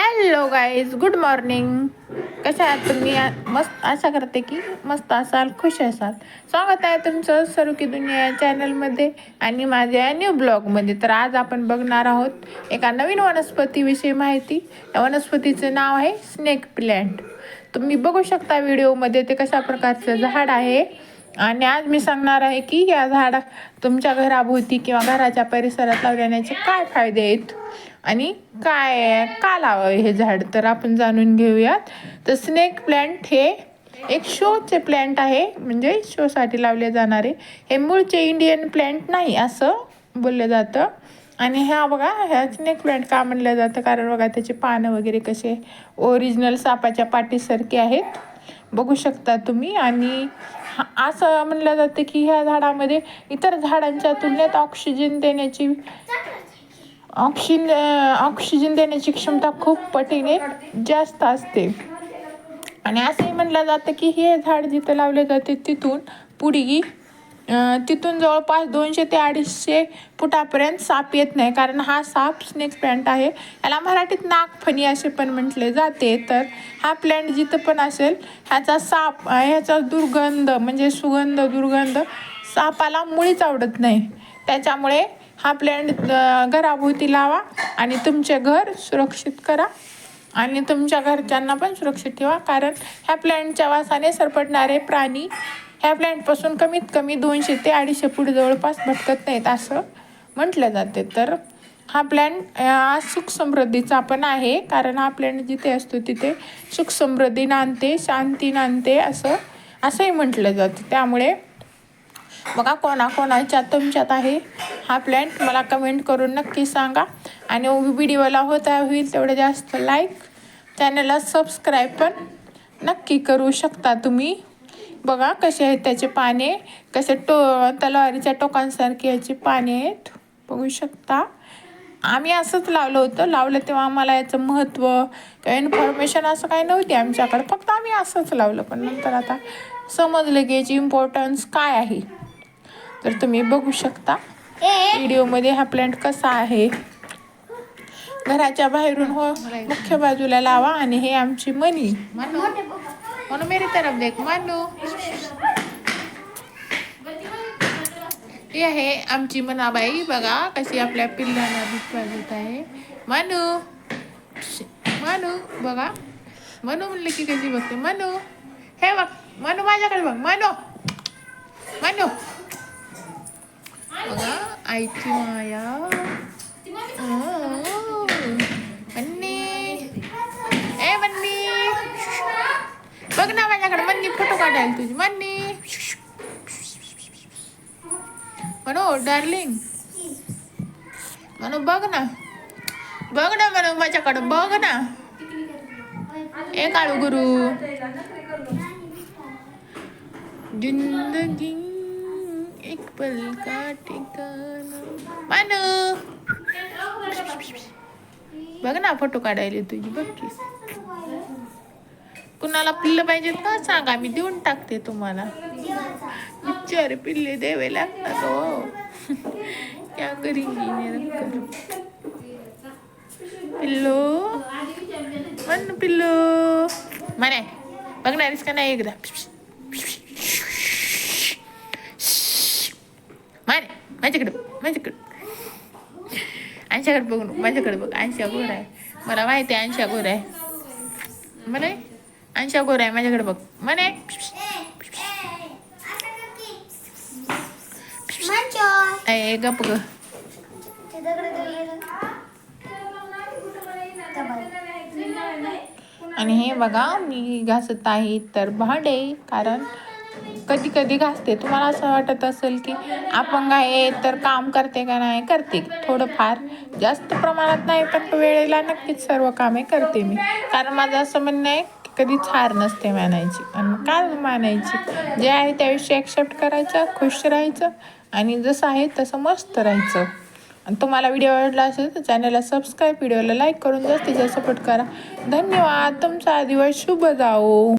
Hello guys good morning कशा आहात तुम्ही? मस्त आशा करते की मस्त असाल खुश असाल. स्वागत आहे तुमचं सरू की दुनिया या चॅनलमध्ये आणि माझ्या न्यू ब्लॉगमध्ये तर आज आपण बघणार आहोत एका नवीन वनस्पतीविषयी माहिती. त्या वनस्पतीचं नाव आहे स्नेक प्लॅन्ट तुम्ही बघू शकता व्हिडिओमध्ये ते कशा प्रकारचं झाड आहे. आणि आज मी सांगणार आहे की या झाडा तुमच्या घराभोवती किंवा घराच्या परिसरात लावण्याचे काय फायदे आहेत? आणि काय का लावावे हे झाड? तर आपण जाणून घेऊयात. तर स्नेक प्लॅन्ट हे एक शोचे प्लॅन्ट आहे. म्हणजे शोसाठी लावले जाणारे हे मूळचे इंडियन प्लॅन्ट नाही असं बोललं जातं. आणि ह्या बघा ह्या स्नेक प्लॅन्ट का म्हणलं जातं? कारण बघा त्याचे पानं वगैरे कसे ओरिजिनल सापाच्या पाठीसारखे आहेत. बघू शकता तुम्ही. आणि हा- असं म्हणलं जातं की ह्या झाडामध्ये इतर झाडांच्या तुलनेत ऑक्सिजन देण्याची ऑक्सिजन ऑक्सिजन देण्याची क्षमता खूप पटीने जास्त असते. आणि असंही म्हणलं जातं की हे झाड जिथं लावले जाते तिथून पुढी तिथून जवळपास दोनशे ते अडीचशे फुटापर्यंत साप येत नाही. कारण हा साप स्नेक प्लँट आहे. याला मराठीत नागफणी असे पण म्हटले जाते. तर हा प्लँट जिथं पण असेल ह्याचा साप ह्याचा दुर्गंध म्हणजे सुगंध दुर्गंध सापाला मुळीच आवडत नाही. त्याच्यामुळे हा प्लॅन्ट घराभोवती लावा आणि तुमचे घर सुरक्षित करा. आणि तुमच्या घरच्यांना पण सुरक्षित ठेवा. कारण ह्या प्लॅन्टच्या वासाने सरपटणारे प्राणी ह्या प्लॅन्टपासून कमीत कमी दोनशे ते अडीचशे फूट जवळपास भटकत नाहीत असं म्हटलं जाते. तर हा प्लॅन्ट सुख समृद्धीचा पण आहे. कारण हा प्लॅन्ट जिथे असतो तिथे सुख समृद्धी नांदते शांती नांदते असं असंही म्हटलं जातं. त्यामुळे बघा कोणाकोणाच्या तुमच्यात आहे हा प्लॅन्ट मला कमेंट करून नक्की सांगा. आणि व्हिडिओला होता होईल तेवढं जास्त लाईक चॅनलला सबस्क्राईब पण नक्की करू शकता तुम्ही. बघा कसे आहेत त्याचे पाने. कसे टो तलवारीच्या टोकांसारखे याचे पाने आहेत. बघू शकता. आम्ही असंच लावलं होतं. लावलं तेव्हा आम्हाला याचं महत्त्व किंवा इन्फॉर्मेशन असं काही नव्हती आमच्याकडे. फक्त आम्ही असंच लावलं. पण नंतर आता समजलं की याची इम्पॉर्टन्स काय आहे. तर तुम्ही बघू शकता. व्हिडिओमध्ये हा प्लॅन्ट कसा आहे. घराच्या बाहेरून हो. मुख्य बाजूला लावा आणि हे आमची मनी. मानू? म्हणून मेरी तरफ देख. मानू? ही आहे आमची मनाबाई. बघा कशी आपल्या पिल्लांना दूध पाजत आहे. मानू? मानू बघा. मनू म्हणलं की कशी बघते. मनू? हे बघ. मनू माझ्याकडे बघ. मनू? मनू? बघा आईची माया. माझ्याकडे मन्नी फोटो काढायला तुझी मन्नी म्हणू डार्लिंग म्हणू बघ ना बघ ना म्हणू माझ्याकडे बघ ना ए काळू गुरु जिंदगी एक पल का ठिकाणा मानू बघ ना फोटो काढायला तुझी बघ की कुणाला पिल्लं पाहिजेत का? सांगा मी देऊन टाकते तुम्हाला. चार पिल्ले द्यावे लागतात हो. क्या करेंगी पिल्लो? म्हण पिल्लो. म्हणे बघणारीस का नाही एकदा. म्हणे माझ्याकडे बघ, माझ्याकडे. आणशाकडे बघ नको, माझ्याकडे बघ आंशा गोर आहे. मला माहिती आहे आंशा गोर आहे. म्हणे आणशा गोर आहे माझ्याकडे बघ. म्हणे. गप ग. आणि हे बघा मी घासत आहे तर भांडे कारण कधी कधी घासते. तुम्हाला असं वाटत असेल की अपंग आहे तर काम करते का नाही? करते. थोडंफार जास्त प्रमाणात नाही पण वेळेला नक्कीच सर्व कामे करते मी. कारण माझं असं म्हणणं आहे कधीच हार नसते मानायची. आणि काय मानायची. जे आहे त्याविषयी ॲक्सेप्ट करायचं खुश राहायचं आणि जसं आहे तसं मस्त राहायचं. आणि तुम्हाला व्हिडिओ आवडला असेल तर चॅनलला सबस्क्राईब व्हिडिओला लाईक करून जास्तीत जास्त सपोर्ट करा. धन्यवाद. तुमचा दिवस शुभ जाओ